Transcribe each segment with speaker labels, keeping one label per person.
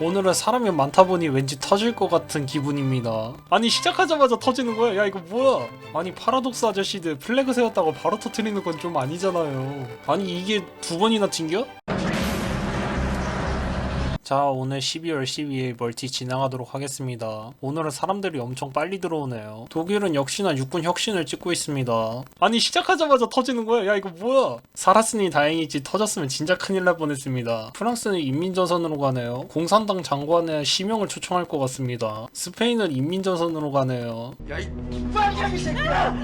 Speaker 1: 오늘은 사람이 많다 보니 왠지 터질 것 같은 기분입니다. 아니 시작하자마자 터지는 거야? 야 이거 뭐야? 아니 파라독스 아저씨들 플래그 세웠다고 바로 터트리는 건 좀 아니잖아요. 아니 이게 두 번이나 튕겨? 자 오늘 12월 12일 멀티 진행하도록 하겠습니다. 오늘은 사람들이 엄청 빨리 들어오네요. 독일은 역시나 육군 혁신을 찍고 있습니다. 아니 시작하자마자 터지는 거야? 야 이거 뭐야? 살았으니 다행이지 터졌으면 진짜 큰일 날 뻔했습니다. 프랑스는 인민전선으로 가네요. 공산당 장관의 시명을 초청할 것 같습니다. 스페인은 인민전선으로 가네요.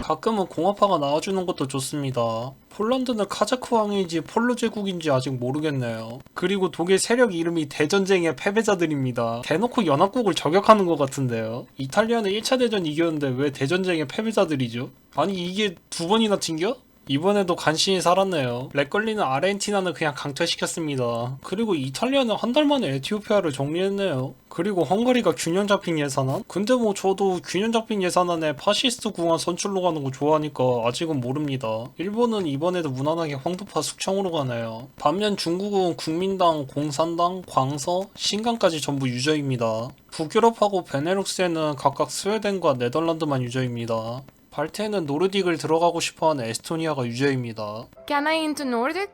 Speaker 1: 가끔은 공화파가 나와주는 것도 좋습니다. 폴란드는 카자크 왕인지 폴로 제국인지 아직 모르겠네요. 그리고 독일 세력 이름이 대 전쟁의 패배자들입니다. 대놓고 연합국을 저격하는 것 같은데요. 이탈리아는 1차 대전 이겼는데 왜 대전쟁의 패배자들이죠? 아니 이게 두 번이나 튕겨? 이번에도 간신히 살았네요. 렉걸리는 아르헨티나는 그냥 강퇴시켰습니다. 그리고 이탈리아는 한 달 만에 에티오피아를 정리했네요. 그리고 헝가리가 균형 잡힌 예산안? 근데 뭐 저도 균형 잡힌 예산안에 파시스트 궁한 선출로 가는 거 좋아하니까 아직은 모릅니다. 일본은 이번에도 무난하게 황도파 숙청으로 가네요. 반면 중국은 국민당, 공산당, 광서, 신강까지 전부 유저입니다. 북유럽하고 베네룩스에는 각각 스웨덴과 네덜란드만 유저입니다. 발트에는 노르딕을 들어가고 싶어하는 에스토니아가 유저입니다.
Speaker 2: Can I into Nordic?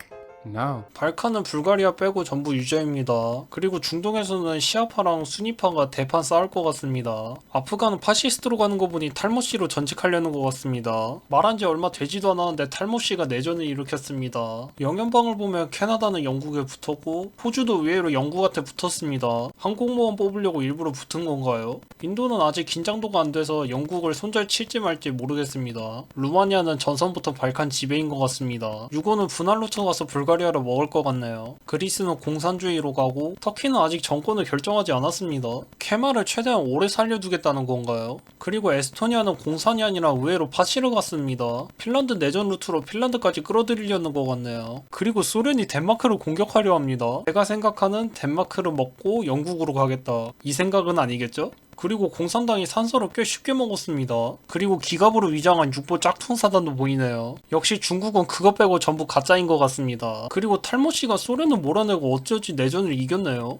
Speaker 3: No.
Speaker 1: 발칸은 불가리아 빼고 전부 유저입니다. 그리고 중동에서는 시아파랑 수니파가 대판 싸울 것 같습니다. 아프간은 파시스트로 가는 거 보니 탈모씨로 전직하려는 것 같습니다. 말한 지 얼마 되지도 않았는데 탈모씨가 내전을 일으켰습니다. 영연방을 보면 캐나다는 영국에 붙었고 호주도 의외로 영국한테 붙었습니다. 항공모함 뽑으려고 일부러 붙은 건가요? 인도는 아직 긴장도가 안 돼서 영국을 손절 칠지 말지 모르겠습니다. 루마니아는 전선부터 발칸 지배인 것 같습니다. 유고는 분할루트 가서 불가리 아를 먹을 것 같네요. 그리스는 공산주의로 가고 터키는 아직 정권을 결정하지 않았습니다. 케마를 최대한 오래 살려두겠다는 건가요? 그리고 에스토니아는 공산이 아니라 의외로 파시를 갔습니다. 핀란드 내전 루트로 핀란드까지 끌어들이려는 것 같네요. 그리고 소련이 덴마크를 공격하려 합니다. 제가 생각하는 덴마크를 먹고 영국으로 가겠다. 이 생각은 아니겠죠? 그리고 공산당이 산소를 꽤 쉽게 먹었습니다. 그리고 기갑으로 위장한 육보 짝퉁 사단도 보이네요. 역시 중국은 그것 빼고 전부 가짜인 것 같습니다. 그리고 탈모 씨가 소련을 몰아내고 어찌어찌 내전을 이겼네요.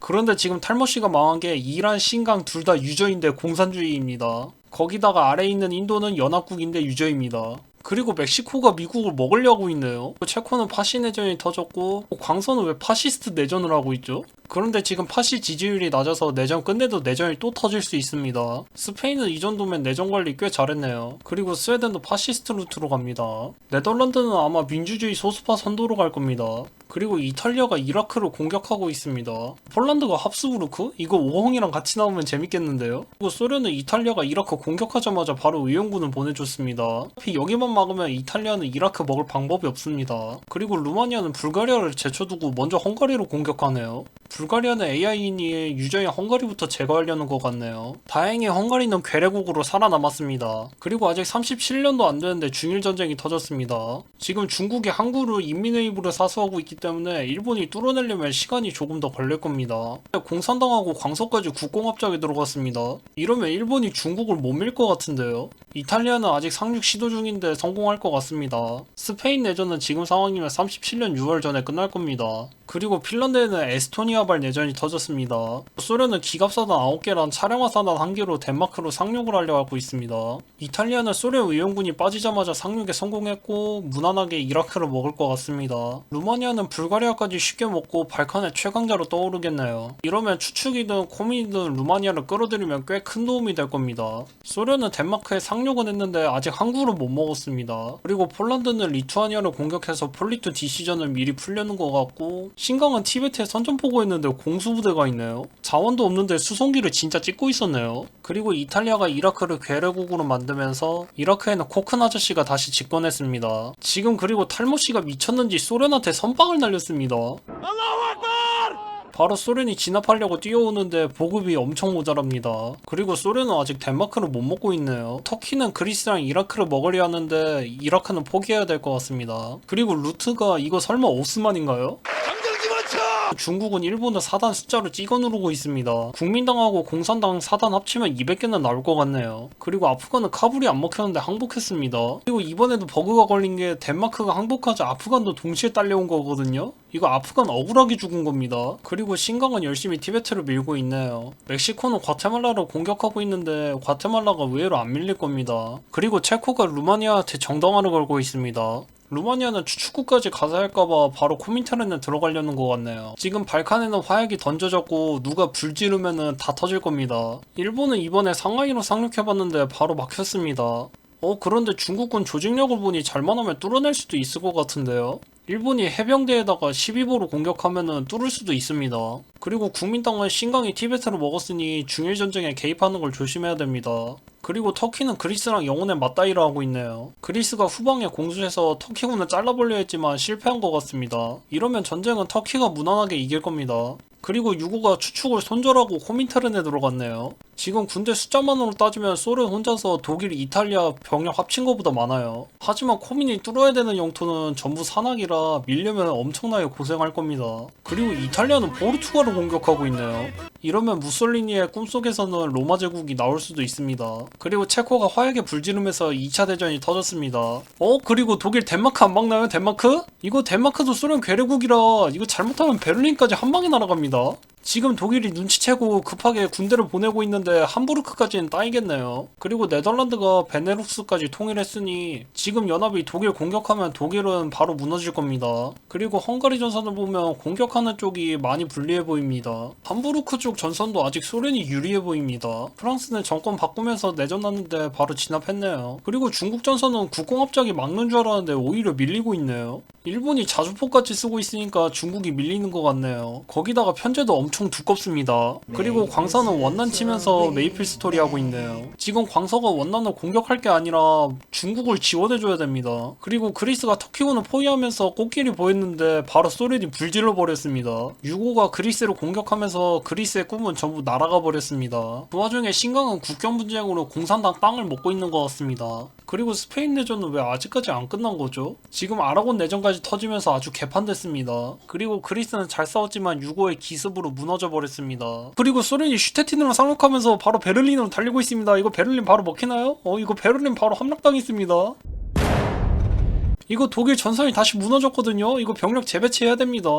Speaker 1: 그런데 지금 탈모 씨가 망한 게 이란, 신강 둘 다 유저인데 공산주의입니다. 거기다가 아래에 있는 인도는 연합국인데 유저입니다. 그리고 멕시코가 미국을 먹으려고 있네요. 체코는 파시 내전이 터졌고 광서는 왜 파시스트 내전을 하고 있죠? 그런데 지금 파시 지지율이 낮아서 내전 끝내도 내전이 또 터질 수 있습니다. 스페인은 이 정도면 내전 관리 꽤 잘했네요. 그리고 스웨덴도 파시스트 루트로 갑니다. 네덜란드는 아마 민주주의 소수파 선도로 갈 겁니다. 그리고 이탈리아가 이라크를 공격하고 있습니다. 폴란드가 합스부르크? 이거 오홍이랑 같이 나오면 재밌겠는데요? 그리고 소련은 이탈리아가 이라크 공격하자마자 바로 의용군을 보내줬습니다. 어차피 여기만 막으면 이탈리아는 이라크 먹을 방법이 없습니다. 그리고 루마니아는 불가리아를 제쳐두고 먼저 헝가리로 공격하네요. 불가리아는 AI인이 유저인 헝가리부터 제거하려는 것 같네요. 다행히 헝가리는 괴뢰국으로 살아남았습니다. 그리고 아직 37년도 안 되는데 중일 전쟁이 터졌습니다. 지금 중국이 항구를 인민회의부를 사수하고 있기 때문에 일본이 뚫어내려면 시간이 조금 더 걸릴 겁니다. 공산당하고 광서까지 국공합작에 들어갔습니다. 이러면 일본이 중국을 못 밀 것 같은데요. 이탈리아는 아직 상륙 시도 중인데 성공할 것 같습니다. 스페인 내전은 지금 상황이면 37년 6월 전에 끝날 겁니다. 그리고 핀란드에는 에스토니아발 내전이 터졌습니다. 소련은 기갑사단 9개랑 차량화사단 1개로 덴마크로 상륙을 하려 하고 있습니다. 이탈리아는 소련 의용군이 빠지자마자 상륙에 성공했고 무난하게 이라크를 먹을 것 같습니다. 루마니아는 불가리아까지 쉽게 먹고 발칸의 최강자로 떠오르겠네요. 이러면 추측이든 코민이든 루마니아를 끌어들이면 꽤 큰 도움이 될 겁니다. 소련은 덴마크에 상륙은 했는데 아직 항구를 못 먹었습니다. 그리고 폴란드는 리투아니아를 공격해서 폴리투 디시전을 미리 풀려는 것 같고 신강은 티베트에 선전포고 했는데 공수부대가 있네요. 자원도 없는데 수송기를 진짜 찍고 있었네요. 그리고 이탈리아가 이라크를 괴뢰국으로 만들면서 이라크에는 코큰 아저씨가 다시 집권했습니다. 지금 그리고 탈모 씨가 미쳤는지 소련한테 선빵을 날렸습니다. 바로 소련이 진압하려고 뛰어오는데 보급이 엄청 모자랍니다. 그리고 소련은 아직 덴마크를 못 먹고 있네요. 터키는 그리스랑 이라크를 먹으려 하는데 이라크는 포기해야 될 것 같습니다. 그리고 루트가 이거 설마 오스만인가요? 중국은 일본을 사단 숫자로 찍어 누르고 있습니다. 국민당하고 공산당 사단 합치면 200개는 나올 것 같네요. 그리고 아프간은 카불이 안 먹혔는데 항복했습니다. 그리고 이번에도 버그가 걸린 게 덴마크가 항복하자 아프간도 동시에 딸려온 거거든요. 이거 아프간 억울하게 죽은 겁니다. 그리고 신강은 열심히 티베트를 밀고 있네요. 멕시코는 과테말라를 공격하고 있는데 과테말라가 의외로 안 밀릴 겁니다. 그리고 체코가 루마니아한테 정당화를 걸고 있습니다. 루마니아는 추축구까지 가서 할까봐 바로 코민테른에 들어가려는 것 같네요. 지금 발칸에는 화약이 던져졌고 누가 불 지르면은 다 터질 겁니다. 일본은 이번에 상하이로 상륙해봤는데 바로 막혔습니다. 어 그런데 중국군 조직력을 보니 잘만 하면 뚫어낼 수도 있을 것 같은데요. 일본이 해병대에다가 12보로 공격하면은 뚫을 수도 있습니다. 그리고 국민당은 신강이 티베트를 먹었으니 중일 전쟁에 개입하는 걸 조심해야 됩니다. 그리고 터키는 그리스랑 영혼의 맞다이를 하고 있네요. 그리스가 후방에 공수해서 터키군을 잘라버려 했지만 실패한 것 같습니다. 이러면 전쟁은 터키가 무난하게 이길 겁니다. 그리고 유고가 추축을 손절하고 코민테른에 들어갔네요. 지금 군대 숫자만으로 따지면 소련 혼자서 독일, 이탈리아 병력 합친 것보다 많아요. 하지만 코민이 뚫어야 되는 영토는 전부 산악이라 밀려면 엄청나게 고생할 겁니다. 그리고 이탈리아는 포르투갈을 공격하고 있네요. 이러면 무솔리니의 꿈속에서는 로마 제국이 나올 수도 있습니다. 그리고 체코가 화약에 불지르면서 2차 대전이 터졌습니다. 어? 그리고 독일 덴마크 안 막나요? 덴마크? 이거 덴마크도 소련 괴뢰국이라 이거 잘못하면 베를린까지 한 방에 날아갑니다. 지금 독일이 눈치채고 급하게 군대를 보내고 있는데 함부르크까지는 따이겠네요. 그리고 네덜란드가 베네룩스까지 통일했으니 지금 연합이 독일 공격하면 독일은 바로 무너질 겁니다. 그리고 헝가리 전선을 보면 공격하는 쪽이 많이 불리해 보입니다. 함부르크 쪽 전선도 아직 소련이 유리해 보입니다. 프랑스는 정권 바꾸면서 내전 났는데 바로 진압했네요. 그리고 중국 전선은 국공합작이 막는 줄 알았는데 오히려 밀리고 있네요. 일본이 자주포까지 쓰고 있으니까 중국이 밀리는 것 같네요. 거기다가 편제도 엄청 두껍습니다. 그리고 광서는 원난 치면서 메이플 스토리 하고 있네요. 지금 광서가 원난을 공격할 게 아니라 중국을 지원해줘야 됩니다. 그리고 그리스가 터키군을 포위하면서 꽃길이 보였는데 바로 소련이 불질러 버렸습니다. 유고가 그리스를 공격하면서 그리스의 꿈은 전부 날아가 버렸습니다. 그 와중에 신강은 국경 분쟁으로 공산당 땅을 먹고 있는 것 같습니다. 그리고 스페인 내전은 왜 아직까지 안 끝난 거죠? 지금 아라곤 내전까지 터지면서 아주 개판됐습니다. 그리고 그리스는 잘 싸웠지만 유고의 기습으로 무너져 버렸습니다. 그리고 소련이 슈테틴으로 상륙하면서 바로 베를린으로 달리고 있습니다. 이거 베를린 바로 먹히나요? 어 이거 베를린 바로 함락당했습니다. 이거 독일 전선이 다시 무너졌거든요. 이거 병력 재배치해야 됩니다.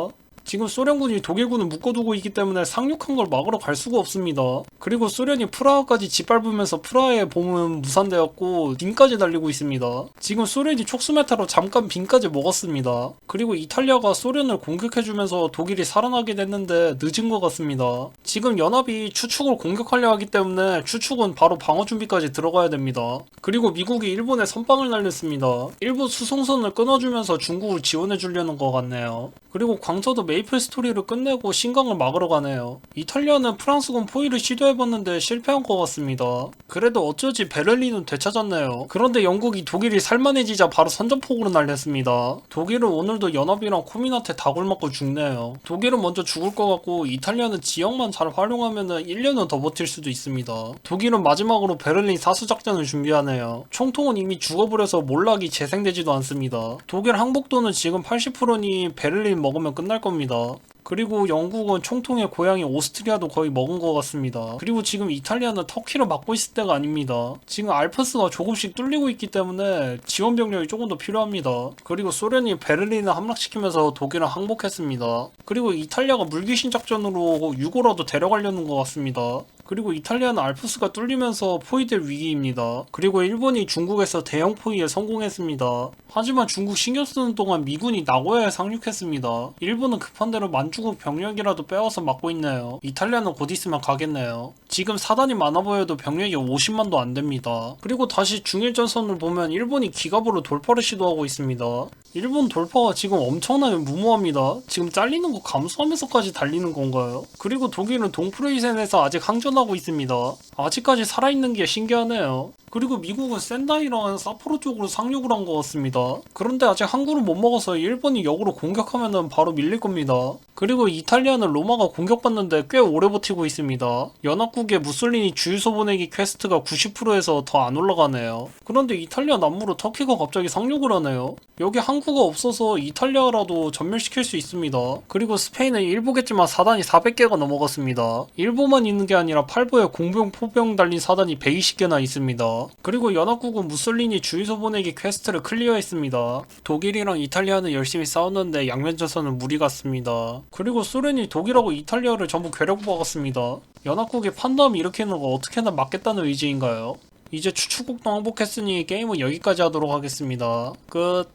Speaker 1: 지금 소련군이 독일군을 묶어두고 있기 때문에 상륙한 걸 막으러 갈 수가 없습니다. 그리고 소련이 프라하까지 짓밟으면서 프라하의 봄은 무산되었고 빈까지 달리고 있습니다. 지금 소련이 촉수메타로 잠깐 빈까지 먹었습니다. 그리고 이탈리아가 소련을 공격해주면서 독일이 살아나게 됐는데 늦은 것 같습니다. 지금 연합이 추축을 공격하려 하기 때문에 추축은 바로 방어 준비까지 들어가야 됩니다. 그리고 미국이 일본에 선빵을 날렸습니다. 일본 수송선을 끊어주면서 중국을 지원해 주려는 것 같네요. 그리고 광서도 메이플 스토리를 끝내고 신강을 막으러 가네요. 이탈리아는 프랑스군 포위를 시도해봤는데 실패한 것 같습니다. 그래도 어쩌지 베를린은 되찾았네요. 그런데 영국이 독일이 살만해지자 바로 선전폭으로 날렸습니다. 독일은 오늘도 연합이랑 코민한테 다굴 맞고 죽네요. 독일은 먼저 죽을 것 같고 이탈리아는 지역만 잘 활용하면 1년은 더 버틸 수도 있습니다. 독일은 마지막으로 베를린 사수작전을 준비하네요. 총통은 이미 죽어버려서 몰락이 재생되지도 않습니다. 독일 항복도는 지금 80%니 베를린 먹으면 끝날 겁니다. 그리고 영국은 총통의 고향이 오스트리아도 거의 먹은 것 같습니다. 그리고 지금 이탈리아는 터키를 막고 있을 때가 아닙니다. 지금 알프스가 조금씩 뚫리고 있기 때문에 지원 병력이 조금 더 필요합니다. 그리고 소련이 베를린을 함락시키면서 독일은 항복했습니다. 그리고 이탈리아가 물귀신 작전으로 유고라도 데려가려는 것 같습니다. 그리고 이탈리아는 알프스가 뚫리면서 포위될 위기입니다. 그리고 일본이 중국에서 대형 포위에 성공했습니다. 하지만 중국 신경 쓰는 동안 미군이 나고야에 상륙했습니다. 일본은 급한 대로 만주국 병력이라도 빼와서 막고 있네요. 이탈리아는 곧 있으면 가겠네요. 지금 사단이 많아 보여도 병력이 50만도 안 됩니다. 그리고 다시 중일전선을 보면 일본이 기갑으로 돌파를 시도하고 있습니다. 일본 돌파가 지금 엄청나게 무모합니다. 지금 잘리는 거 감수하면서까지 달리는 건가요? 그리고 독일은 동프레이센에서 아직 항전 하고 있습니다. 아직까지 살아있는 게 신기하네요. 그리고 미국은 센다이랑 사포로 쪽으로 상륙을 한 것 같습니다. 그런데 아직 항구를 못 먹어서 일본이 역으로 공격하면은 바로 밀릴 겁니다. 그리고 이탈리아는 로마가 공격받는데 꽤 오래 버티고 있습니다. 연합국의 무솔리니 주유소 보내기 퀘스트가 90%에서 더 안 올라가네요. 그런데 이탈리아 남부로 터키가 갑자기 상륙을 하네요. 여기 항구가 없어서 이탈리아라도 전멸시킬 수 있습니다. 그리고 스페인은 일부겠지만 사단이 400개가 넘어갔습니다. 일부만 있는 게 아니라 팔부에 공병 포병 달린 사단이 120개나 있습니다. 그리고 연합국은 무솔리니 주유소 보내기 퀘스트를 클리어했습니다. 독일이랑 이탈리아는 열심히 싸웠는데 양면전선은 무리 같습니다. 그리고 소련이 독일하고 이탈리아를 전부 괴력박았습니다. 연합국의 판단을 일으키는 거 어떻게나 막겠다는 의지인가요? 이제 추추국도 항복했으니 게임은 여기까지 하도록 하겠습니다. 끝.